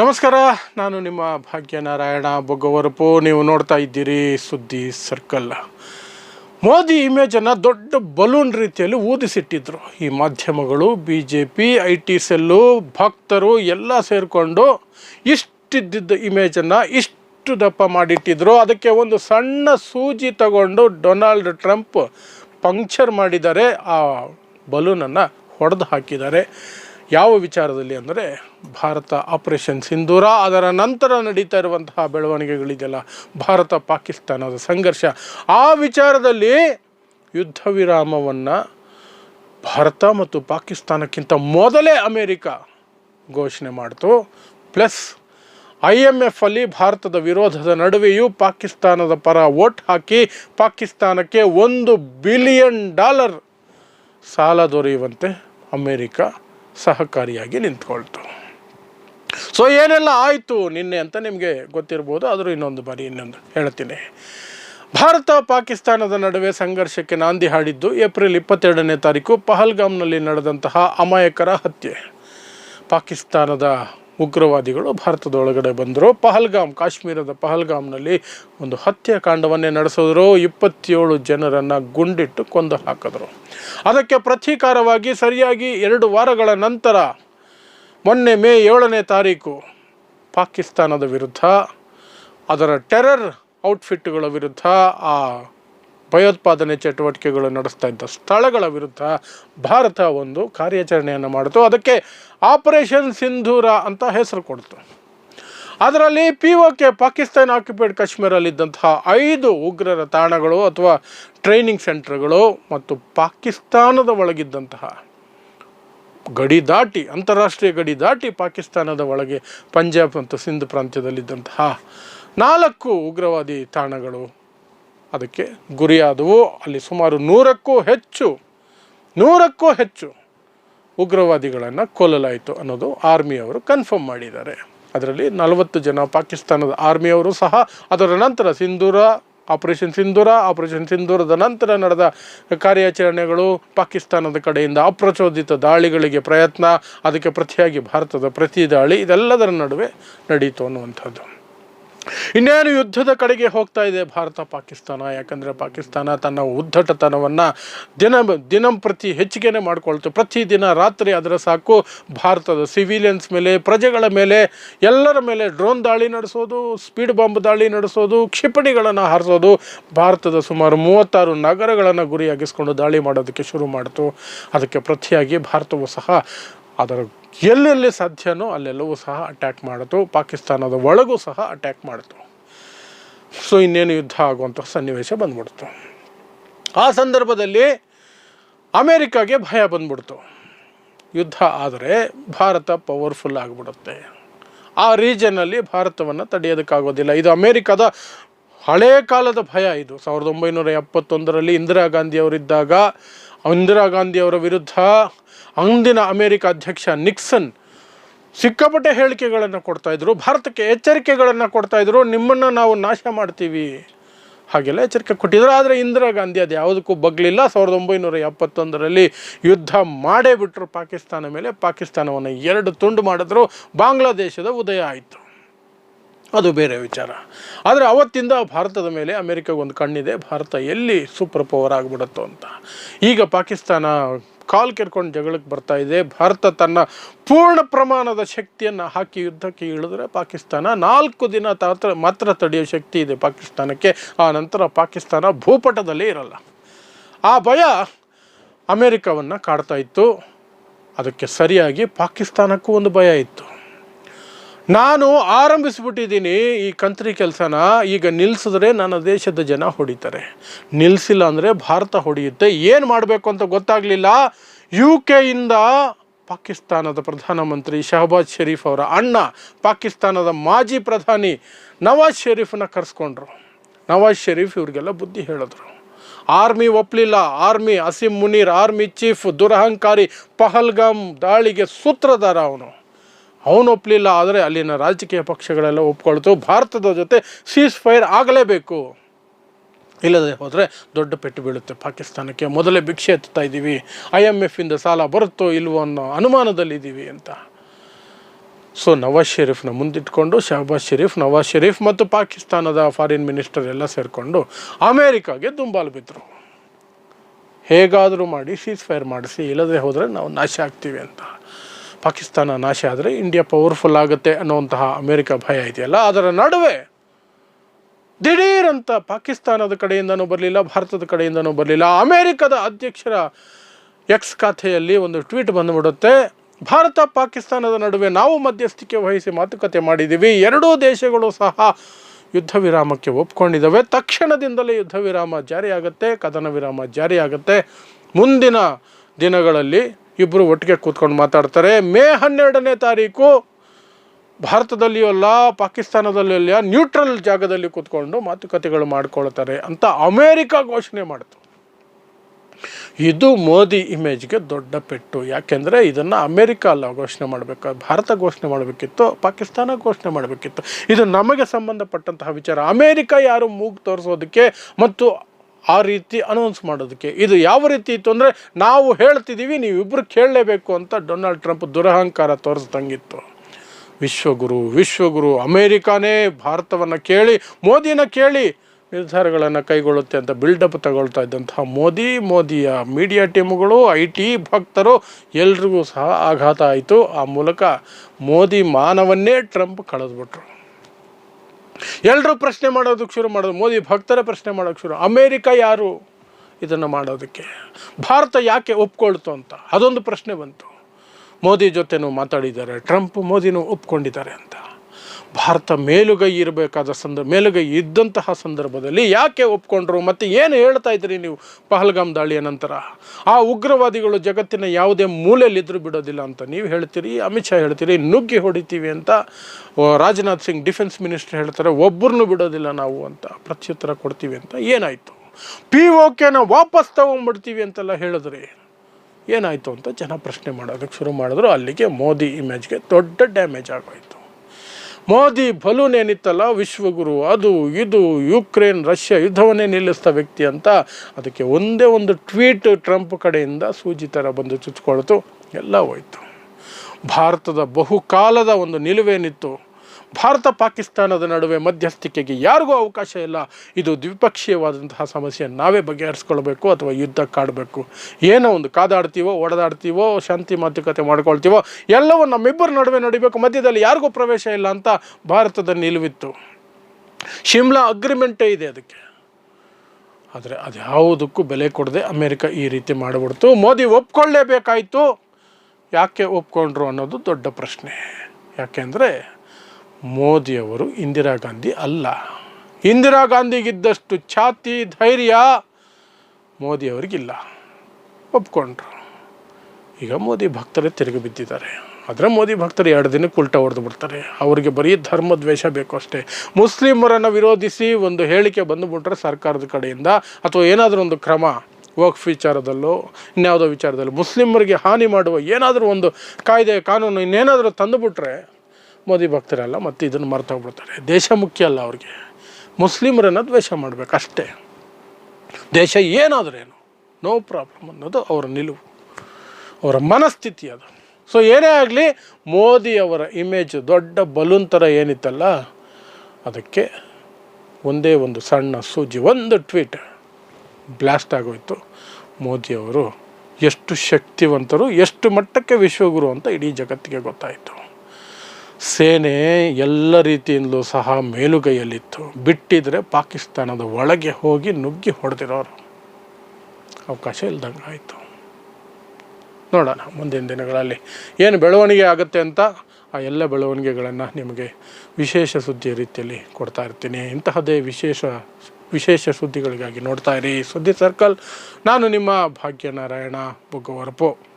ನಮಸ್ಕಾರ, ನಾನು ನಿಮ್ಮ ಭಾಗ್ಯನಾರಾಯಣ ಬೊಗ್ಗವರಪು. ನೀವು ನೋಡ್ತಾ ಇದ್ದೀರಿ ಸುದ್ದಿ ಸರ್ಕಲ್. ಮೋದಿ ಇಮೇಜನ್ನು ದೊಡ್ಡ ಬಲೂನ್ ರೀತಿಯಲ್ಲಿ ಊದಿಸಿಟ್ಟಿದ್ರು. ಈ ಮಾಧ್ಯಮಗಳು B J P I T cell, ಭಕ್ತರು ಎಲ್ಲ ಸೇರಿಕೊಂಡು ಇಷ್ಟಿದ್ದಿದ್ದ ಇಮೇಜನ್ನು ಇಷ್ಟು ದಪ್ಪ ಮಾಡಿಟ್ಟಿದ್ರು. ಅದಕ್ಕೆ ಒಂದು ಸಣ್ಣ ಸೂಜಿ ತಗೊಂಡು ಡೊನಾಲ್ಡ್ ಟ್ರಂಪ್ ಪಂಕ್ಚರ್ ಮಾಡಿದ್ದಾರೆ ಆ ಬಲೂನನ್ನು ಹೊಡೆದು ಹಾಕಿದ್ದಾರೆ. ಯಾವ ವಿಚಾರದಲ್ಲಿ ಅಂದರೆ ಭಾರತ ಆಪರೇಷನ್ ಸಿಂಧೂರ ಅದರ ನಂತರ ನಡೀತಾ ಇರುವಂತಹ ಬೆಳವಣಿಗೆಗಳಿದೆಯಲ್ಲ, ಭಾರತ ಪಾಕಿಸ್ತಾನದ ಸಂಘರ್ಷ. ಆ ವಿಚಾರದಲ್ಲಿ ಯುದ್ಧ ವಿರಾಮವನ್ನು ಭಾರತ ಮತ್ತು ಪಾಕಿಸ್ತಾನಕ್ಕಿಂತ ಮೊದಲೇ ಅಮೇರಿಕ ಘೋಷಣೆ ಮಾಡಿತು. ಪ್ಲಸ್ ಐ ಎಂ ಎಫ್ ಅಲ್ಲಿ ಭಾರತದ ವಿರೋಧದ ನಡುವೆಯೂ ಪಾಕಿಸ್ತಾನದ ಪರ ವೋಟ್ ಹಾಕಿ ಪಾಕಿಸ್ತಾನಕ್ಕೆ ಒಂದು ಬಿಲಿಯನ್ ಡಾಲರ್ ಸಾಲ ದೊರೆಯುವಂತೆ ಅಮೇರಿಕ ಸಹಕಾರಿಯಾಗಿ ನಿಂತ್ಕೊಳ್ತು. ಸೊ ಏನೆಲ್ಲ ಆಯಿತು ನಿನ್ನೆ ಅಂತ ನಿಮಗೆ ಗೊತ್ತಿರ್ಬೋದು, ಆದರೂ ಇನ್ನೊಂದು ಬಾರಿ ಇನ್ನೊಂದು ಹೇಳ್ತೀನಿ. ಭಾರತ ಪಾಕಿಸ್ತಾನದ ನಡುವೆ ಸಂಘರ್ಷಕ್ಕೆ ನಾಂದಿ ಹಾಡಿದ್ದು ಏಪ್ರಿಲ್ ಇಪ್ಪತ್ತೆರಡನೇ ತಾರೀಕು ಪಹಲ್ಗಾಮ್ನಲ್ಲಿ ನಡೆದಂತಹ ಅಮಾಯಕರ ಹತ್ಯೆ. ಪಾಕಿಸ್ತಾನದ ಉಗ್ರವಾದಿಗಳು ಭಾರತದೊಳಗಡೆ ಬಂದರು. ಪಹಲ್ಗಾಮ್, ಕಾಶ್ಮೀರದ ಪಹಲ್ಗಾಮ್ನಲ್ಲಿ ಒಂದು ಹತ್ಯಾಕಾಂಡವನ್ನೇ ನಡೆಸಿದ್ರು. ಇಪ್ಪತ್ತೇಳು ಜನರನ್ನು ಗುಂಡಿಟ್ಟು ಕೊಂದು ಹಾಕಿದ್ರು. ಅದಕ್ಕೆ ಪ್ರತೀಕಾರವಾಗಿ ಸರಿಯಾಗಿ ಎರಡು ವಾರಗಳ ನಂತರ ಮೊನ್ನೆ ಮೇ ಏಳನೇ ತಾರೀಕು ಪಾಕಿಸ್ತಾನದ ವಿರುದ್ಧ, ಅದರ ಟೆರರ್ ಔಟ್ಫಿಟ್ಗಳ ವಿರುದ್ಧ ಆ ಭಯೋತ್ಪಾದನೆ ಚಟುವಟಿಕೆಗಳು ನಡೆಸ್ತಾ ಇದ್ದ ಸ್ಥಳಗಳ ವಿರುದ್ಧ ಭಾರತ ಒಂದು ಕಾರ್ಯಾಚರಣೆಯನ್ನು ಮಾಡಿತು. ಅದಕ್ಕೆ ಆಪರೇಷನ್ ಸಿಂಧೂರ ಅಂತ ಹೆಸರು ಕೊಡ್ತು. ಅದರಲ್ಲಿ P O K Pakistan occupied ಕಾಶ್ಮೀರಲ್ಲಿದ್ದಂತಹ ಐದು ಉಗ್ರರ ತಾಣಗಳು ಅಥವಾ ಟ್ರೈನಿಂಗ್ ಸೆಂಟರ್ಗಳು ಮತ್ತು ಪಾಕಿಸ್ತಾನದ ಒಳಗಿದ್ದಂತಹ ಗಡಿ ದಾಟಿ, ಅಂತಾರಾಷ್ಟ್ರೀಯ ಗಡಿ ದಾಟಿ ಪಾಕಿಸ್ತಾನದ ಒಳಗೆ ಪಂಜಾಬ್ ಮತ್ತು ಸಿಂಧ್ ಪ್ರಾಂತ್ಯದಲ್ಲಿದ್ದಂತಹ ನಾಲ್ಕು ಉಗ್ರವಾದಿ ತಾಣಗಳು ಅದಕ್ಕೆ ಗುರಿಯಾದವು ಅಲ್ಲಿ ಸುಮಾರು ನೂರಕ್ಕೂ ಹೆಚ್ಚು ನೂರಕ್ಕೂ ಹೆಚ್ಚು ಉಗ್ರವಾದಿಗಳನ್ನು ಕೊಲ್ಲಲಾಯಿತು ಅನ್ನೋದು ಆರ್ಮಿಯವರು ಕನ್ಫರ್ಮ್ ಮಾಡಿದ್ದಾರೆ. ಅದರಲ್ಲಿ ನಲವತ್ತು ಜನ ಪಾಕಿಸ್ತಾನದ ಆರ್ಮಿಯವರು ಸಹ, ಅದರ ನಂತರ ಸಿಂಧೂರ ಆಪರೇಷನ್ ಸಿಂಧೂರ ಆಪರೇಷನ್ ಸಿಂಧೂರದ ನಂತರ ನಡೆದ ಕಾರ್ಯಾಚರಣೆಗಳು ಪಾಕಿಸ್ತಾನದ ಕಡೆಯಿಂದ ಅಪ್ರಚೋದಿತ ದಾಳಿಗಳಿಗೆ ಪ್ರಯತ್ನ, ಅದಕ್ಕೆ ಪ್ರತಿಯಾಗಿ ಭಾರತದ ಪ್ರತಿ ದಾಳಿ, ಇದೆಲ್ಲದರ ನಡುವೆ ನಡೀತು ಅನ್ನುವಂಥದ್ದು. ಇನ್ನೇನು ಯುದ್ಧದ ಕಡೆಗೆ ಹೋಗ್ತಾ ಇದೆ ಭಾರತ ಪಾಕಿಸ್ತಾನ. ಯಾಕಂದರೆ ಪಾಕಿಸ್ತಾನ ತನ್ನ ಉದ್ಧಟತನವನ್ನು ದಿನ ದಿನಂಪ್ರತಿ ಹೆಚ್ಚಿಗೆನೇ ಪ್ರತಿ ಪ್ರತಿದಿನ ರಾತ್ರಿ ಅದರ ಸಾಕು ಭಾರತದ ಸಿವಿಲಿಯನ್ಸ್ ಮೇಲೆ, ಪ್ರಜೆಗಳ ಮೇಲೆ, ಎಲ್ಲರ ಮೇಲೆ ಡ್ರೋನ್ ದಾಳಿ ನಡೆಸೋದು ಸ್ಪೀಡ್ ಬಾಂಬ್ ದಾಳಿ ನಡೆಸೋದು, ಕ್ಷಿಪಣಿಗಳನ್ನು ಹಾರಿಸೋದು ಭಾರತದ ಸುಮಾರು ಮೂವತ್ತಾರು ನಗರಗಳನ್ನು ಗುರಿಯಾಗಿಸ್ಕೊಂಡು ದಾಳಿ ಮಾಡೋದಕ್ಕೆ ಶುರು ಮಾಡಿತು. ಅದಕ್ಕೆ ಪ್ರತಿಯಾಗಿ ಭಾರತವು ಸಹ ಅದರ ಎಲ್ಲೆಲ್ಲಿ ಸಾಧ್ಯನೋ ಅಲ್ಲೆಲ್ಲವೂ ಸಹ ಅಟ್ಯಾಕ್ ಮಾಡಿತು ಪಾಕಿಸ್ತಾನದ ಒಳಗೂ ಸಹ ಅಟ್ಯಾಕ್ ಮಾಡಿತು ಸೊ ಇನ್ನೇನು ಯುದ್ಧ ಆಗುವಂಥ ಸನ್ನಿವೇಶ ಬಂದ್ಬಿಡ್ತು ಆ ಸಂದರ್ಭದಲ್ಲಿ ಅಮೇರಿಕಾಗೆ ಭಯ ಬಂದ್ಬಿಡ್ತು ಯುದ್ಧ ಆದರೆ ಭಾರತ ಪವರ್ಫುಲ್ ಆಗಿಬಿಡುತ್ತೆ. ಆ ರೀಜನಲ್ಲಿ ಭಾರತವನ್ನು ತಡೆಯೋದಕ್ಕಾಗೋದಿಲ್ಲ. ಇದು ಅಮೇರಿಕಾದ ಹಳೇ ಕಾಲದ ಭಯ ಇದು. ಸಾವಿರದ ಒಂಬೈನೂರ ಎಪ್ಪತ್ತೊಂದರಲ್ಲಿ ಇಂದಿರಾ ಗಾಂಧಿಯವರಿದ್ದಾಗ ಇಂದಿರಾ ಗಾಂಧಿಯವರ ವಿರುದ್ಧ ಅಂದಿನ ಅಮೆರಿಕ ಅಧ್ಯಕ್ಷ ನಿಕ್ಸನ್ ಸಿಕ್ಕಾಪಟ್ಟೆ ಹೇಳಿಕೆಗಳನ್ನು ಕೊಡ್ತಾಯಿದ್ರು ಭಾರತಕ್ಕೆ ಎಚ್ಚರಿಕೆಗಳನ್ನು ಕೊಡ್ತಾಯಿದ್ರು ನಿಮ್ಮನ್ನು ನಾವು ನಾಶ ಮಾಡ್ತೀವಿ. ಹಾಗೆಲ್ಲ ಎಚ್ಚರಿಕೆ ಕೊಟ್ಟಿದ್ರು. ಆದರೆ ಇಂದಿರಾ ಗಾಂಧಿ ಅದು ಯಾವುದಕ್ಕೂ ಬಗ್ಲಿಲ್ಲ. ಸಾವಿರದ ಒಂಬೈನೂರ ಎಪ್ಪತ್ತೊಂದರಲ್ಲಿ ಯುದ್ಧ ಮಾಡೇ ಬಿಟ್ಟರು ಪಾಕಿಸ್ತಾನ ಮೇಲೆ. ಪಾಕಿಸ್ತಾನವನ್ನು ಎರಡು ತುಂಡು ಮಾಡಿದ್ರು. ಬಾಂಗ್ಲಾದೇಶದ ಉದಯ ಆಯಿತು. ಅದು ಬೇರೆ ವಿಚಾರ. ಆದರೆ ಅವತ್ತಿಂದ ಭಾರತದ ಮೇಲೆ ಅಮೆರಿಕಗೊಂದು ಕಣ್ಣಿದೆ. ಭಾರತ ಎಲ್ಲಿ ಸೂಪರ್ ಪವರ್ ಆಗಿಬಿಡುತ್ತೋ ಅಂತ. ಈಗ ಪಾಕಿಸ್ತಾನ ಕಾಲು ಕೆರ್ಕೊಂಡು ಜಗಳಕ್ಕೆ ಬರ್ತಾ ಇದೆ. ಭಾರತ ತನ್ನ ಪೂರ್ಣ ಪ್ರಮಾಣದ ಶಕ್ತಿಯನ್ನು ಹಾಕಿ ಯುದ್ಧಕ್ಕೆ ಇಳಿದ್ರೆ ಪಾಕಿಸ್ತಾನ ನಾಲ್ಕು ದಿನ ತಾತ್ರ ಮಾತ್ರ ತಡೆಯೋ ಶಕ್ತಿ ಇದೆ ಪಾಕಿಸ್ತಾನಕ್ಕೆ. ಆ ನಂತರ ಪಾಕಿಸ್ತಾನ ಭೂಪಟದಲ್ಲೇ ಇರಲ್ಲ. ಆ ಭಯ ಅಮೇರಿಕಾವನ್ನು ಕಾಡ್ತಾ ಇತ್ತು. ಅದಕ್ಕೆ ಸರಿಯಾಗಿ ಪಾಕಿಸ್ತಾನಕ್ಕೂ ಒಂದು ಭಯ ಇತ್ತು. ನಾನು ಆರಂಭಿಸಿಬಿಟ್ಟಿದ್ದೀನಿ ಈ ಕಂತ್ರಿ ಕೆಲಸನ. ಈಗ ನಿಲ್ಲಿಸಿದ್ರೆ ನನ್ನ ದೇಶದ ಜನ ಹೊಡಿತಾರೆ. ನಿಲ್ಲಿಸಿಲ್ಲ ಅಂದರೆ ಭಾರತ ಹೊಡೆಯುತ್ತೆ. ಏನು ಮಾಡಬೇಕು ಅಂತ ಗೊತ್ತಾಗಲಿಲ್ಲ. ಯು ಕೆಯಿಂದ ಪಾಕಿಸ್ತಾನದ ಪ್ರಧಾನಮಂತ್ರಿ ಶಹಬಾಜ್ ಶರೀಫ್ ಅವರ ಅಣ್ಣ, ಪಾಕಿಸ್ತಾನದ ಮಾಜಿ ಪ್ರಧಾನಿ ನವಾಜ್ ಶರೀಫನ್ನ ಕರೆಸ್ಕೊಂಡ್ರು. ನವಾಜ್ ಶರೀಫ್ ಇವ್ರಿಗೆಲ್ಲ ಬುದ್ಧಿ ಹೇಳಿದ್ರು. ಆರ್ಮಿ ಒಪ್ಪಲಿಲ್ಲ army Asim Munir, army chief ದುರಹಂಕಾರಿ Pahalgam ದಾಳಿಗೆ ಸೂತ್ರಧಾರ ಅವನು. ಅವನು ಒಪ್ಪಲಿಲ್ಲ, ಆದರೆ ಅಲ್ಲಿನ ರಾಜಕೀಯ ಪಕ್ಷಗಳೆಲ್ಲ ಒಪ್ಕೊಳ್ತು. ಭಾರತದ ಜೊತೆ ಸೀಸ್ ಫೈರ್ ಆಗಲೇಬೇಕು. ಇಲ್ಲದೆ ಹೋದರೆ ದೊಡ್ಡ ಪೆಟ್ಟು ಬೀಳುತ್ತೆ. ಪಾಕಿಸ್ತಾನಕ್ಕೆ ಮೊದಲೇ ಭಿಕ್ಷೆ ಎತ್ತುತ್ತಾ ಇದ್ದೀವಿ. ಐ ಎಂ ಎಫಿಂದ ಸಾಲ ಬರುತ್ತೋ ಇಲ್ವೋ ಅನ್ನೋ ಅನುಮಾನದಲ್ಲಿದ್ದೀವಿ ಅಂತ. ಸೊ ನವಾಜ್ ಶರೀಫ್ನ ಮುಂದಿಟ್ಕೊಂಡು, ಶಹಬಾಜ್ ಶರೀಫ್, ನವಾಜ್ ಶರೀಫ್ ಮತ್ತು ಪಾಕಿಸ್ತಾನದ ಫಾರಿನ್ ಮಿನಿಸ್ಟರ್ ಎಲ್ಲ ಸೇರಿಕೊಂಡು ಅಮೇರಿಕಾಗೆ ದುಂಬಾಲು ಬಿದ್ದರು ಹೇಗಾದರೂ ಮಾಡಿ ಸೀಸ್ ಫೈರ್ ಮಾಡಿಸಿ, ಇಲ್ಲದೆ ಹೋದರೆ ನಾವು ನಾಶ ಆಗ್ತೀವಿ ಅಂತ. ಪಾಕಿಸ್ತಾನ ನಾಶ ಆದರೆ ಇಂಡಿಯಾ ಪವರ್ಫುಲ್ ಆಗುತ್ತೆ ಅನ್ನುವಂತಹ ಅಮೇರಿಕ ಭಯ ಇದೆಯಲ್ಲ, ಅದರ ನಡುವೆ ದಿಢೀರಂತ ಪಾಕಿಸ್ತಾನದ ಕಡೆಯಿಂದನೂ ಬರಲಿಲ್ಲ, ಭಾರತದ ಕಡೆಯಿಂದನೂ ಬರಲಿಲ್ಲ. ಅಮೇರಿಕದ ಅಧ್ಯಕ್ಷರ ಎಕ್ಸ್ ಖಾತೆಯಲ್ಲಿ ಒಂದು ಟ್ವೀಟ್ ಬಂದುಬಿಡುತ್ತೆ. ಭಾರತ ಪಾಕಿಸ್ತಾನದ ನಡುವೆ ನಾವು ಮಧ್ಯಸ್ಥಿಕೆ ವಹಿಸಿ ಮಾತುಕತೆ ಮಾಡಿದ್ದೀವಿ. ಎರಡೂ ದೇಶಗಳು ಸಹ ಯುದ್ಧ ವಿರಾಮಕ್ಕೆ ಒಪ್ಕೊಂಡಿದ್ದಾವೆ. ತಕ್ಷಣದಿಂದಲೇ ಯುದ್ಧ ವಿರಾಮ ಜಾರಿಯಾಗುತ್ತೆ, ಕದನ ವಿರಾಮ ಜಾರಿಯಾಗುತ್ತೆ. ಮುಂದಿನ ದಿನಗಳಲ್ಲಿ ಇಬ್ಬರು ಒಟ್ಟಿಗೆ ಕೂತ್ಕೊಂಡು ಮಾತಾಡ್ತಾರೆ. ಮೇ ಹನ್ನೆರಡನೇ ತಾರೀಕು ಭಾರತದಲ್ಲಿಯೂ ಅಲ್ಲ, ಪಾಕಿಸ್ತಾನದಲ್ಲಿ ಅಲ್ಲ ನ್ಯೂಟ್ರಲ್ ಜಾಗದಲ್ಲಿ ಕೂತ್ಕೊಂಡು ಮಾತುಕತೆಗಳು ಮಾಡ್ಕೊಳ್ತಾರೆ ಅಂತ ಅಮೇರಿಕ ಘೋಷಣೆ ಮಾಡಿತು. ಇದು ಮೋದಿ ಇಮೇಜ್ಗೆ ದೊಡ್ಡ ಪೆಟ್ಟು. ಯಾಕೆಂದರೆ ಇದನ್ನು ಅಮೇರಿಕ ಅಲ್ಲ ಘೋಷಣೆ ಮಾಡಬೇಕು. ಭಾರತ ಘೋಷಣೆ ಮಾಡಬೇಕಿತ್ತು, ಪಾಕಿಸ್ತಾನ ಘೋಷಣೆ ಮಾಡಬೇಕಿತ್ತು. ಇದು ನಮಗೆ ಸಂಬಂಧಪಟ್ಟಂತಹ ವಿಚಾರ. ಅಮೇರಿಕ ಯಾರು ಮೂಗು ತೋರಿಸೋದಕ್ಕೆ ಮತ್ತು ಆ ರೀತಿ ಅನೌನ್ಸ್ ಮಾಡೋದಕ್ಕೆ. ಇದು ಯಾವ ರೀತಿ ಇತ್ತು ಅಂದರೆ ನಾವು ಹೇಳ್ತಿದ್ದೀವಿ ನೀವಿಬ್ಬರು ಕೇಳಲೇಬೇಕು ಅಂತ ಡೊನಾಲ್ಡ್ ಟ್ರಂಪ್ ದುರಹಂಕಾರ ತೋರಿಸ್ದಂಗಿತ್ತು. ವಿಶ್ವಗುರು ವಿಶ್ವಗುರು, ಅಮೇರಿಕಾನೇ ಭಾರತವನ್ನು ಕೇಳಿ, ಮೋದಿನ ಕೇಳಿ ನಿರ್ಧಾರಗಳನ್ನು ಕೈಗೊಳ್ಳುತ್ತೆ ಅಂತ ಬಿಲ್ಡಪ್ ತಗೊಳ್ತಾ ಇದ್ದಂತಹ ಮೋದಿ, ಮೋದಿಯ ಮೀಡಿಯಾ ಟೀಮ್ಗಳು ಐ ಟಿ ಭಕ್ತರು ಎಲ್ರಿಗೂ ಸಹ ಆಘಾತ ಆಯಿತು. ಆ ಮೂಲಕ ಮೋದಿ ಮಾನವನ್ನೇ ಟ್ರಂಪ್ ಕಳೆದ್ಬಿಟ್ರು. ಎಲ್ಲರೂ ಪ್ರಶ್ನೆ ಮಾಡೋದಕ್ಕೆ ಶುರು ಮಾಡೋದು. ಮೋದಿ ಭಕ್ತರ ಪ್ರಶ್ನೆ ಮಾಡೋಕ್ಕೆ ಶುರು. ಅಮೇರಿಕ ಯಾರು? ಇದನ್ನು ಮಾಡೋದಕ್ಕೆ. ಭಾರತ ಯಾಕೆ ಒಪ್ಕೊಳ್ತು ಅಂತ? ಅದೊಂದು ಪ್ರಶ್ನೆ ಬಂತು. ಮೋದಿ ಜೊತೆನೂ ಮಾತಾಡಿದ್ದಾರೆ. ಟ್ರಂಪ್ ಮೋದಿನೂ ಒಪ್ಕೊಂಡಿದ್ದಾರೆ ಅಂತ. ಭಾರತ ಮೇಲುಗೈ ಇರಬೇಕಾದ ಸಂದರ್ಭ ಮೇಲುಗೈ ಇದ್ದಂತಹ ಸಂದರ್ಭದಲ್ಲಿ ಯಾಕೆ ಒಪ್ಕೊಂಡ್ರು? ಮತ್ತು ಏನು ಹೇಳ್ತಾ ಇದ್ರಿ ನೀವು ಪಹಲ್ಗಾಮ್ ದಾಳಿಯ ನಂತರ? ಆ ಉಗ್ರವಾದಿಗಳು ಜಗತ್ತಿನ ಯಾವುದೇ ಮೂಲೆಯಲ್ಲಿದ್ದರೂ ಬಿಡೋದಿಲ್ಲ ಅಂತ ನೀವು ಹೇಳ್ತೀರಿ, ಅಮಿತ್ ಶಾ ಹೇಳ್ತೀರಿ, ನುಗ್ಗಿ ಹೊಡಿತೀವಿ ಅಂತ ರಾಜನಾಥ್ ಸಿಂಗ್ ಡಿಫೆನ್ಸ್ ಮಿನಿಸ್ಟರ್ ಹೇಳ್ತಾರೆ ಒಬ್ಬರನ್ನು ಬಿಡೋದಿಲ್ಲ ನಾವು ಅಂತ ಪ್ರತ್ಯುತ್ತರ ಕೊಡ್ತೀವಿ ಅಂತ. ಏನಾಯಿತು? ಪಿ ಓಕೆನ ವಾಪಸ್ ತಗೊಂಡ್ಬಿಡ್ತೀವಿ ಅಂತೆಲ್ಲ ಹೇಳಿದ್ರಿ ಏನಾಯಿತು ಅಂತ ಜನ ಪ್ರಶ್ನೆ ಮಾಡೋದಕ್ಕೆ ಶುರು ಮಾಡಿದ್ರು. ಅಲ್ಲಿಗೆ ಮೋದಿ ಇಮೇಜ್ಗೆ ದೊಡ್ಡ ಡ್ಯಾಮೇಜ್ ಆಗೋಯ್ತು. ಮೋದಿ ಬಲೂನ್ ಏನಿತ್ತಲ್ಲ ವಿಶ್ವಗುರು, ಅದು, ಇದು, ಯುಕ್ರೇನ್, ರಷ್ಯಾ ಯುದ್ಧವನ್ನೇ ನಿಲ್ಲಿಸ್ತಾ ವ್ಯಕ್ತಿ ಅಂತ ಅದಕ್ಕೆ ಒಂದೇ ಒಂದು ಟ್ವೀಟ್ ಟ್ರಂಪ್ ಕಡೆಯಿಂದ ಸೂಜಿ ಥರ ಬಂದು ಚುಚ್ಕೊಳ್ತು. ಎಲ್ಲ ಹೋಯ್ತು. ಭಾರತದ ಬಹುಕಾಲದ ಒಂದು ನಿಲುವೇನಿತ್ತು. ಭಾರತ ಪಾಕಿಸ್ತಾನದ ನಡುವೆ ಮಧ್ಯಸ್ಥಿಕೆಗೆ ಯಾರಿಗೂ ಅವಕಾಶ ಇಲ್ಲ. ಇದು ದ್ವಿಪಕ್ಷೀಯವಾದಂತಹ ಸಮಸ್ಯೆ. ನಾವೇ ಬಗೆಹರಿಸ್ಕೊಳ್ಬೇಕು ಅಥವಾ ಯುದ್ಧ ಕಾಡಬೇಕು. ಏನೋ ಒಂದು ಕಾದಾಡ್ತೀವೋ, ಒಡೆದಾಡ್ತೀವೋ, ಶಾಂತಿ ಮಾತುಕತೆ ಮಾಡ್ಕೊಳ್ತೀವೋ, ಎಲ್ಲವೂ ನಮ್ಮಿಬ್ಬರ ನಡುವೆ ನಡಿಬೇಕು. ಮಧ್ಯದಲ್ಲಿ ಯಾರಿಗೂ ಪ್ರವೇಶ ಇಲ್ಲ ಅಂತ ಭಾರತದ ನಿಲುವಿತ್ತು. ಶಿಮ್ಲಾ ಅಗ್ರಿಮೆಂಟೇ ಇದೆ ಅದಕ್ಕೆ. ಆದರೆ ಅದು ಯಾವುದಕ್ಕೂ ಬೆಲೆ ಕೊಡದೆ ಅಮೇರಿಕ ಈ ರೀತಿ ಮಾಡಿಬಿಡ್ತು. ಮೋದಿ ಒಪ್ಕೊಳ್ಳೇಬೇಕಾಯಿತು. ಯಾಕೆ ಒಪ್ಕೊಂಡ್ರು ಅನ್ನೋದು ದೊಡ್ಡ ಪ್ರಶ್ನೆ. ಯಾಕೆಂದರೆ ಮೋದಿಯವರು ಇಂದಿರಾ ಗಾಂಧಿ ಅಲ್ಲ. ಇಂದಿರಾ ಗಾಂಧಿಗಿದ್ದಷ್ಟು ಛಾತಿ, ಧೈರ್ಯ ಮೋದಿಯವರಿಗಿಲ್ಲ. ಒಪ್ಕೊಂಡ್ರು. ಈಗ ಮೋದಿ ಭಕ್ತರೇ ತಿರುಗಿ ಬಿದ್ದಿದ್ದಾರೆ. ಆದರೆ ಮೋದಿ ಭಕ್ತರು ಎರಡು ದಿನಕ್ಕೆ ಉಲ್ಟಾ ಹೊಡೆದು ಬಿಡ್ತಾರೆ. ಅವರಿಗೆ ಬರೀ ಧರ್ಮ ದ್ವೇಷ ಬೇಕು ಅಷ್ಟೇ. ಮುಸ್ಲಿಮರನ್ನು ವಿರೋಧಿಸಿ ಒಂದು ಹೇಳಿಕೆ ಬಂದುಬಿಟ್ರೆ ಸರ್ಕಾರದ ಕಡೆಯಿಂದ ಅಥವಾ ಏನಾದರೂ ಒಂದು ಕ್ರಮ, ವಕ್ಫ್ ವಿಚಾರದಲ್ಲೋ, ಇನ್ಯಾವುದೋ ವಿಚಾರದಲ್ಲೋ ಮುಸ್ಲಿಮರಿಗೆ ಹಾನಿ ಮಾಡುವ ಏನಾದರೂ ಒಂದು ಕಾಯ್ದೆ, ಕಾನೂನು ಇನ್ನೇನಾದರೂ ತಂದುಬಿಟ್ರೆ ಮೋದಿ ಭಕ್ತರೆಲ್ಲ ಮತ್ತೆ ಇದನ್ನು ಮರ್ತು ಹೋಗ್ಬಿಡ್ತಾರೆ. ದೇಶ ಮುಖ್ಯ ಅಲ್ಲ ಅವ್ರಿಗೆ. ಮುಸ್ಲಿಮರನ್ನು ದ್ವೇಷ ಮಾಡಬೇಕು ಅಷ್ಟೇ. ದೇಶ ಏನು. ನೋ ಪ್ರಾಬ್ಲಮ್ ಅನ್ನೋದು ಅವರ ನಿಲುವು. ಅವರ ಮನಸ್ಥಿತಿ ಅದು. ಸೊ ಏನೇ ಆಗಲಿ, ಮೋದಿಯವರ ಇಮೇಜ್ ದೊಡ್ಡ ಬಲೂನ್ ಥರ ಏನಿತ್ತಲ್ಲ, ಅದಕ್ಕೆ ಒಂದೇ ಒಂದು ಸಣ್ಣ ಸೂಜಿ, ಒಂದು ಟ್ವೀಟ್ ಬ್ಲಾಸ್ಟ್ ಆಗೋಯ್ತು. ಮೋದಿಯವರು ಎಷ್ಟು ಶಕ್ತಿವಂತರು, ಎಷ್ಟು ಮಟ್ಟಕ್ಕೆ ವಿಶ್ವಗುರು ಅಂತ ಇಡೀ ಜಗತ್ತಿಗೆ ಗೊತ್ತಾಯಿತು. ಸೇನೆ ಎಲ್ಲ ರೀತಿಯಿಂದಲೂ ಸಹ ಮೇಲುಗೈಯಲ್ಲಿತ್ತು. ಬಿಟ್ಟಿದ್ರೆ ಪಾಕಿಸ್ತಾನದ ಒಳಗೆ ಹೋಗಿ ನುಗ್ಗಿ ಹೊಡೆದಿರೋರು. ಅವಕಾಶ ಇಲ್ದಂಗೆ ಆಯಿತು. ನೋಡೋಣ ಮುಂದಿನ ದಿನಗಳಲ್ಲಿ ಏನು ಬೆಳವಣಿಗೆ ಆಗುತ್ತೆ ಅಂತ ಆ ಎಲ್ಲ ಬೆಳವಣಿಗೆಗಳನ್ನು ನಿಮಗೆ ವಿಶೇಷ ಸುದ್ದಿಯ ರೀತಿಯಲ್ಲಿ ಕೊಡ್ತಾ ಇರ್ತೀನಿ. ಇಂತಹದ್ದೇ ವಿಶೇಷ ವಿಶೇಷ ಸುದ್ದಿಗಳಿಗಾಗಿ ನೋಡ್ತಾ ಇರಿ. ಸುದ್ದಿ ಸರ್ಕಲ್, ನಾನು ನಿಮ್ಮ ಭಾಗ್ಯನಾರಾಯಣ ಬೊಗ್ಗವರಪು.